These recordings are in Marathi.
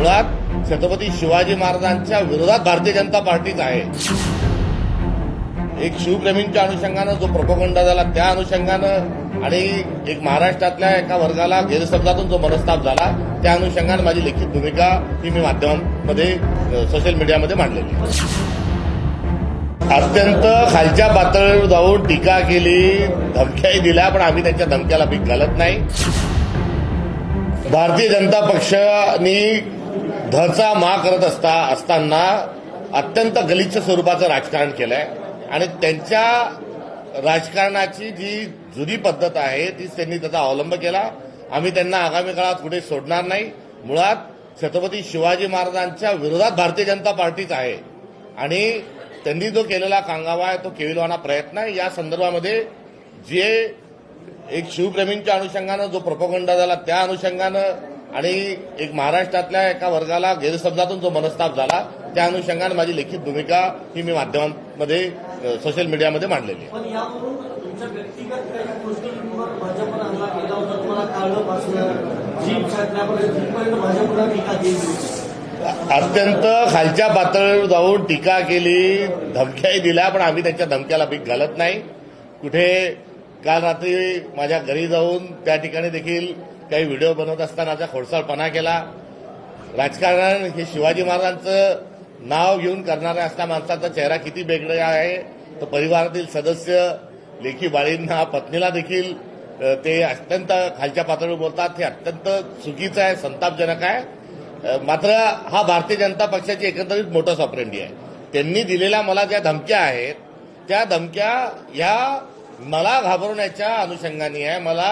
मुळात छत्रपती शिवाजी महाराजांच्या विरोधात भारतीय जनता पार्टीच आहे. एक शिवप्रेमींच्या अनुषंगानं जो प्रपोगंडा झाला त्या अनुषंगानं आणि एक महाराष्ट्रातल्या एका वर्गाला गैरसमजातून जो मनस्ताप झाला त्या अनुषंगानं माझी लिखित भूमिका ही मी माध्यमांमध्ये सोशल मीडियामध्ये मांडलेली अत्यंत खालच्या पातळीवर जाऊन टीका केली धमक्याही दिल्या पण आम्ही त्यांच्या धमक्याला पीक घालत नाही. भारतीय जनता पक्षाने धरचा मा करत असता असताना अत्यंत गलिच्छ स्वरूपाचं राजकारण केलंय. आणि त्यांच्या राजकारणाची जी जुनी पद्धत आहे तीच त्यांनी त्याचा अवलंब केला. आम्ही त्यांना आगामी काळात कुठे सोडणार नाही. मुळात छत्रपती शिवाजी महाराजांच्या विरोधात भारतीय जनता पार्टीच आहे. आणि त्यांनी जो केलेला कांगावा आहे तो केविलवाना प्रयत्न आहे. या संदर्भामध्ये जे एक शिवप्रेमींच्या अनुषंगानं जो प्रपोगंडा झाला त्या अनुषंगानं आणि एक महाराष्ट्रातल्या एका वर्गाला गैरसमजातून जो मनस्ताप झाला त्या अनुषंगानं माझी लिखित भूमिका ही मी माध्यमांमध्ये सोशल मीडियामध्ये मांडलेली अत्यंत खालच्या पातळीवर जाऊन टीका केली धमक्याही दिल्या पण आम्ही त्यांच्या धमक्याला पीक घालत नाही. कुठे काल रात्री माझ्या घरी जाऊन त्या ठिकाणी देखील काही व्हिडिओ बनवत असतानाचा खोडसाळपणा केला. राजकारण हे शिवाजी महाराजांचं नाव घेऊन करणाऱ्या असल्या माणसाचा चेहरा किती वेगळा आहे तर परिवारातील सदस्य लेखी बाळींना पत्नीला देखील ते अत्यंत खालच्या पातळीवर बोलतात. हे अत्यंत चुकीचं आहे संतापजनक आहे. मात्र हा भारतीय जनता पक्षाची एकंदरीत मोठा सॉपरेंडी आहे. त्यांनी दिलेल्या मला ज्या धमक्या आहेत त्या धमक्या ह्या मला घाबरवण्याच्या अनुषंगाने आहे. मला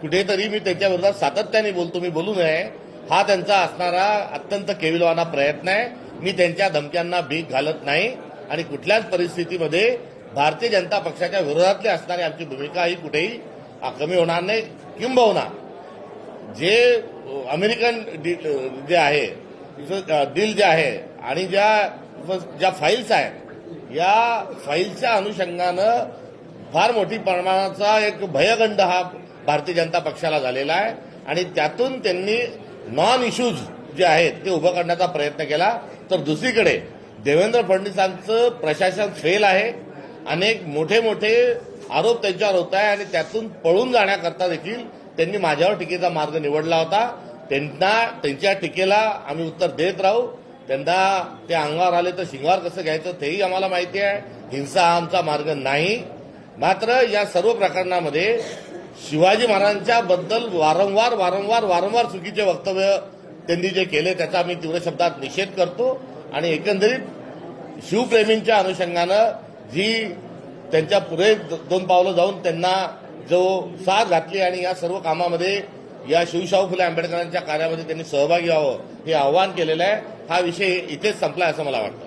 कुठेतरी मी त्यांच्या विरोधात सातत्याने बोलतो मी बोलू नये. हा त्यांचा असणारा अत्यंत केविलवाना प्रयत्न आहे. मी त्यांच्या धमक्यांना भीक घालत नाही. आणि कुठल्याच परिस्थितीमध्ये भारतीय जनता पक्षाच्या विरोधातली असणारी आमची भूमिका ही कुठेही कमी होणार नाही किंबहुना जे अमेरिकन जे आहे डील जे आहे आणि ज्या ज्या फाईल्स आहेत या फाईलच्या अनुषंगानं फार मोठी प्रमाणाचा एक भयगंड हा भारतीय जनता पक्षाला झालेला आहे. आणि त्यातून त्यांनी नॉन इश्यूज जे आहेत ते उभं करण्याचा प्रयत्न केला. तर दुसरीकडे देवेंद्र फडणवीसांचं प्रशासन फेल आहे. अनेक मोठे मोठे आरोप त्यांच्यावर होत आहे आणि त्यातून पळून जाण्याकरता देखील त्यांनी माझ्यावर टीकेचा मार्ग निवडला होता. त्यांना त्यांच्या टीकेला आम्ही उत्तर देत राहू. त्यांना ते अंगावर आले तर शिंगावर कसं घ्यायचं तेही आम्हाला माहिती आहे. हिंसा हा आमचा मार्ग नाही. मात्र या सर्व प्रकरणामध्ये शिवाजी महाराजांच्या बद्दल वारंवार वारंवार वारंवार चुकीचे वक्तव्य त्यांनी जे केले त्याचा आम्ही तीव्र शब्दात निषेध करतो. आणि एकंदरीत शिवप्रेमींच्या अनुषंगानं जी त्यांच्या पुढे दोन पावलं जाऊन त्यांना जो साथ घातली आणि या सर्व कामामध्ये या शिवशाहू फुले आंबेडकरांच्या कार्यामध्ये त्यांनी सहभागी व्हावं हे आवाहन केलेलं आहे. हा विषय इथेच संपला असं मला वाटतं.